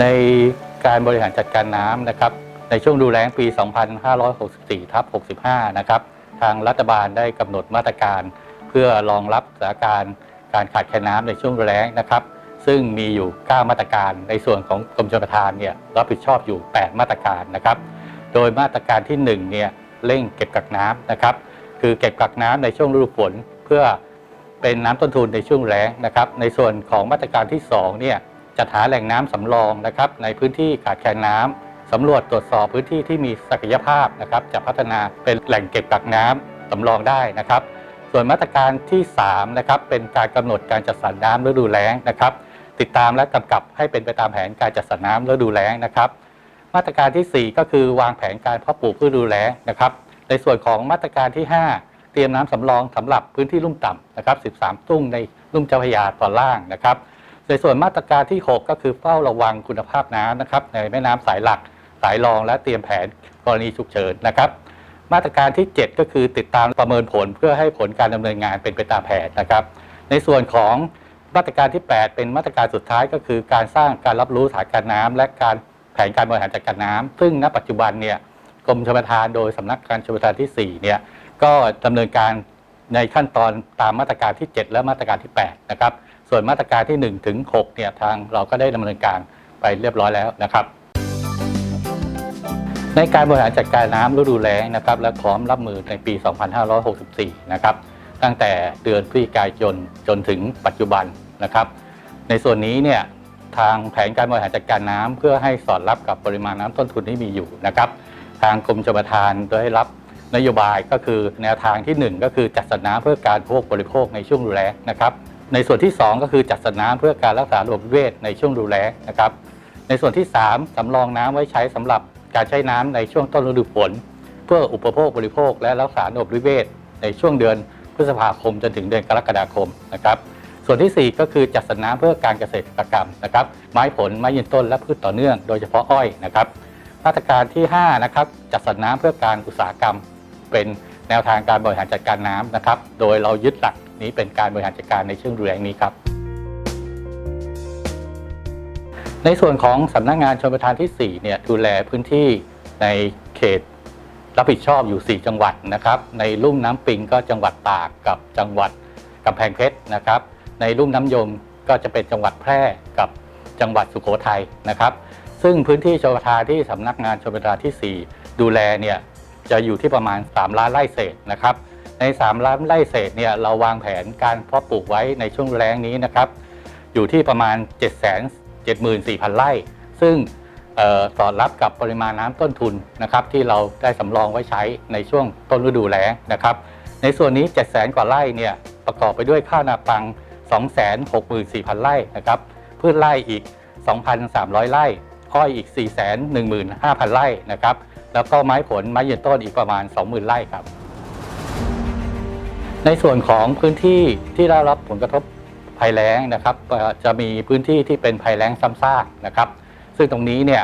ในการบริหารจัดการน้ำนะครับ ในช่วงดูแลงปี 2564ทับ65 นะครับ ทางรัฐบาลได้กำหนดมาตรการ เพื่อรองรับสถานการณ์การขาดแคลนน้ำในช่วงดูแลงนะครับ ซึ่งมีอยู่ 9 มาตรการ ในส่วนของกรมชลประทานเนี่ยรับผิดชอบอยู่ 8 มาตรการนะครับ โดยมาตรการที่1เนี่ยเร่งเก็บกักน้ำนะครับ คือเก็บกักน้ำในช่วงฤดูฝนเพื่อเป็นน้ำต้นทุนในช่วงแล้งนะครับ ในส่วนของมาตรการที่2เนี่ย จัดหาแหล่งน้ำสำรองนะครับในพื้นที่ขาดแคลนน้ำสำรวจตรวจสอบพื้นที่ที่มีศักยภาพนะครับจะพัฒนาเป็นแหล่งเก็บกักน้ำสำรองได้นะครับ ส่วนมาตรการที่3นะครับเป็นการกำหนดการจัดสรรน้ำฤดูแล้งนะครับติดตามและกำกับให้เป็นไปตามแผนการจัดสรรน้ำฤดูแล้งนะครับ มาตรการทีสี่ 4 ก็คือวางแผนการเพาะปลูกพืชฤดูแล้งนะครับในส่วนของมาตรการที่ 5 เตรียมน้ำสำรองสำหรับพื้นที่ลุ่มต่ำนะครับ 13 ตุ้งในลุ่มเจ้าพระยาตอนล่างนะครับ ในส่วนมาตรการที่ 6 ก็คือเฝ้าระวังคุณภาพน้ำนะครับ ในแม่น้ำสายหลักสายรองและเตรียมแผนกรณีฉุกเฉินนะครับ มาตรการที่ 7 ก็คือติดตามประเมินผลเพื่อให้ผลการดำเนินงานเป็นไปตามแผนนะครับ ในส่วนของมาตรการที่ 8 เป็นมาตรการสุดท้ายก็คือการสร้างการรับรู้สถานการณ์น้ำและการแผนการบริหารจัดการน้ำซึ่งณปัจจุบันเนี่ยกรมชลประทานโดยสำนักการชลประทานที่4เนี่ยก็ดำเนินการในขั้นตอนตามมาตรการที่ 7 และมาตรการที่ 8 นะครับ ส่วนมาตรการที่1ถึง6เนี่ยทางเราก็ได้ดำเนินการไปเรียบร้อยแล้วนะครับ ในการบริหารจัดการน้ำฤดูแล้งนะครับ และพร้อมรับมือในปี 2564 นะครับ ตั้งแต่เดือนพฤศจิกายนจนถึงปัจจุบันนะครับ ในส่วนนี้เนี่ยทางแผนการบริหารจัดการน้ำเพื่อให้สอดรับกับปริมาณน้ำต้นทุนที่มีอยู่นะครับ ทางกรมชลประทานได้รับนโยบายก็คือแนวทางทีหนึ่1 ก็คือจัดสรรน้ำเพื่อการพวกบริโภคในช่วงดูแลงนะครับ ในส่วนที่ 2 ก็คือจัดสรรน้ำเพื่อการรักษาระบบนิเวศในช่วงดูแลนะครับ ในส่วนที่ 3สำรองน้ำไว้ใช้สำหรับการใช้น้ำในช่วงต้นฤดูฝนเพื่ออุปโภคบริโภค และรักษาระบบนิเวศ ในช่วงเดือนพฤษภาคมจนถึงเดือนกรกฎาคมนะครับ ส่วนที่ 4 ก็คือจัดสรรน้ำเพื่อการเกษตรกรรมนะครับ ไม้ผลไม้ยืนต้นและพืชต่อเนื่องโดยเฉพาะอ้อยนะครับ มาตรการที่5นะครับจัดสรรน้ำเพื่อการอุตสาหกรรม เป็นแนวทางการบริหารจัดการน้ำนะครับ โดยเรายึดหลัก นี้เป็นการบริหารจัดการในเช่วงดูแลงนี้ครับ ในส่วนของสำนักงานชลประทานที่4เนี่ยดูแลพื้นที่ในเขตรับผิดชอบอยู่ 4 จังหวัดนะครับ ในลุ่มน้ำปิงก็จังหวัดตากกับจังหวัดกำแพงเพชรนะครับ ในลุ่มน้ำยมก็จะเป็นจังหวัดแพร่กับจังหวัดสุโขทัยนะครับ ซึ่งพื้นที่ชลประทานที่สำนักงานชลประทานที่ 4 ดูแลเนี่ยจะอยู่ที่ประมาณ 3 ล้านไร่เศษนะครับ ใน 3 ล้านไร่เศษเนี่ยเราวางแผนการเพาะปลูกไว้ในช่วงแล้งนี้นะครับ อยู่ที่ประมาณ 7 7 4 0 0 0 ไร่ ซึ่งออสอดรับกับปริมาณน้ำต้นทุนนะครับ ที่เราได้สำรองไว้ใช้ในช่วงต้นฤดูแล้งนะครับ ในส่วนนี้ 7 0 0 0 0 กว่าไร่เนี่ยประกอบไปด้วยข้าวนาปัง 264,000 ไร่นะครับพืชไร่อีก 2,300 ไร่อ้อยอีก 415,000 ไร่นะครับ แล้วก็ไม้ผลไม้ยืนต้นอีกประมาณ 20,000 ไร่ครับ ในส่วนของพื้นที่ที่ได้รับผลกระทบภัยแล้งนะครับจะมีพื้นที่ที่เป็นภัยแล้งซ้ำซากนะครับ ซึ่งตรงนี้เนี่ย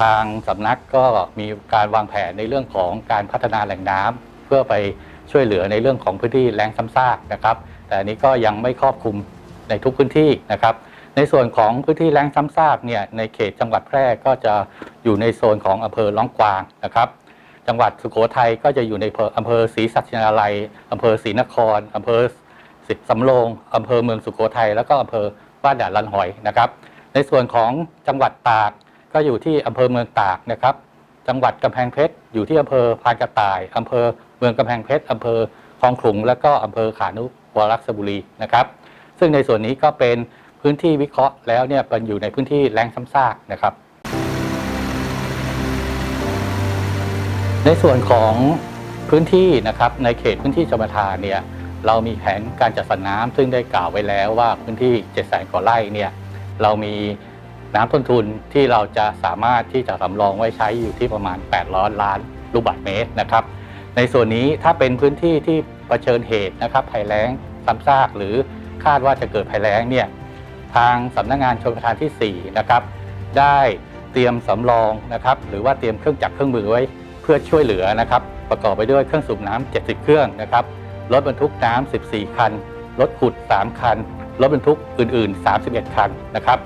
ทางสำนักก็มีการวางแผนในเรื่องของการพัฒนาแหล่งน้ำเพื่อไปช่วยเหลือในเรื่องของพื้นที่แล้งซ้ำซากนะครับ แต่อันนี้ก็ยังไม่ครอบคลุมในทุกพื้นที่นะครับ ในส่วนของพื้นที่แล้งซ้ำซากเนี่ยในเขตจังหวัดแพร่ก็จะอยู่ในโซนของอำเภอล่องกวางนะครับ จังหวัดสุโขทัยก็จะอยู่ในอำเภอศรีสัชนาลัยอำเภอศรีนครอำเภอสิสำโรงอำเภอเมืองสุโขทัยแล้วก็อำเภอบ้านด่านลันหอยนะครับ ในส่วนของจังหวัดตากก็อยู่ที่อำเภอเมืองตากนะครับ จังหวัดกำแพงเพชรอยู่ที่อำเภอพานกระต่ายอำเภอเมืองกำแพงเพชรอำเภอคลองขลุงและก็อำเภอขานุวรักษบุรีนะครับ ซึ่งในส่วนนี้ก็เป็นพื้นที่วิเคราะห์แล้วเนี่ยเป็นอยู่ในพื้นที่แรงซ้ำซากนะครับ ในส่วนของพื้นที่นะครับในเขตพื้นที่ชมทานเนี่ยเรามีแผนการจัดสรรน้ำซึ่งได้กล่าวไว้แล้วว่าพื้นที่7 0 0 0 0กว่าไร่เนี่ยเรามีน้ำต้นทุนที่เราจะสามารถที่จะสำรองไว้ใช้อยู่ที่ประมาณ 800 ล้านลูกบาศก์เมตรนะครับ ในส่วนนี้ถ้าเป็นพื้นที่ที่เผชิญเหตุนะครับภัยแล้งซ้ำซากหรือคาดว่าจะเกิดภัยแล้งเนี่ยทางสำนักงานชลประทานที่4นะครับได้เตรียมสำรองนะครับหรือว่าเตรียมเครื่องจักรเครื่องมือไว้ พื่อช่วยเหลือนะครับ ประกอบไปด้วยเครื่องสูบน้ำ70 เครื่องนะครับรถบรรทุกน้ำ14 คัน รถขุด 3 คัน รถบรรทุกอื่น ๆ 31 คันนะครับ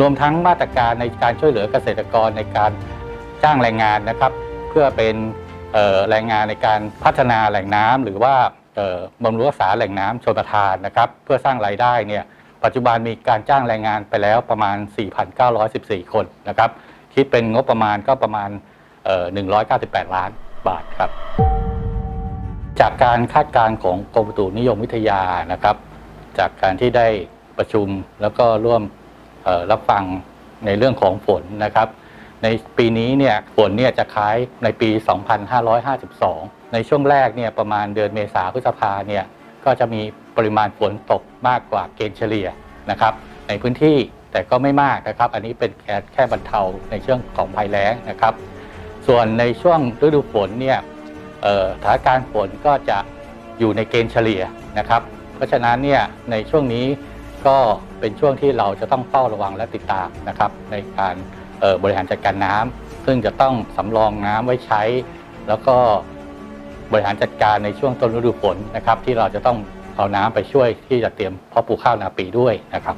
รวมทั้งมาตรการในการช่วยเหลือเกษตรกรในการจ้างแรงงานนะครับ เพื่อเป็นแรงงานในการพัฒนาแหล่งน้ำหรือว่าบำรุงรักษาแหล่งน้ำชลประทานนะครับ เพื่อสร้างรายได้เนี่ยปัจจุบันมีการจ้างแรงงานไปแล้วประมาณ 4,914 คนนะครับ คิดเป็นงบประมาณก็ประมาณ 198 ล้านบาทครับ จากการคาดการณ์ของกรมอุตุนิยมวิทยานะครับ จากการที่ได้ประชุมแล้วก็ร่วมรับฟังในเรื่องของฝนนะครับ ในปีนี้เนี่ยฝนเนี่ยจะคล้ายในปี 2552 ในช่วงแรกเนี่ยประมาณเดือนเมษาพฤษภาเนี่ยก็จะมีปริมาณฝนตกมากกว่าเกณฑ์เฉลี่ยนะครับ ในพื้นที่แต่ก็ไม่มากนะครับ อันนี้เป็นแค่แค่บรรเทาในเรื่องของภัยแล้งนะครับ ส่วนในช่วงฤดูฝนเนี่ยสถานการณ์ฝนก็จะอยู่ในเกณฑ์เฉลี่ยนะครับ เพราะฉะนั้นเนี่ยในช่วงนี้ก็เป็นช่วงที่เราจะต้องเฝ้าระวังและติดตามนะครับ ในการบริหารจัดการน้ำซึ่งจะต้องสำรองน้ำไว้ใช้ แล้วก็บริหารจัดการในช่วงต้นฤดูฝนนะครับ ที่เราจะต้องเอาน้ำไปช่วยที่จะเตรียมเพาะปลูกข้าวนาปีด้วยนะครับ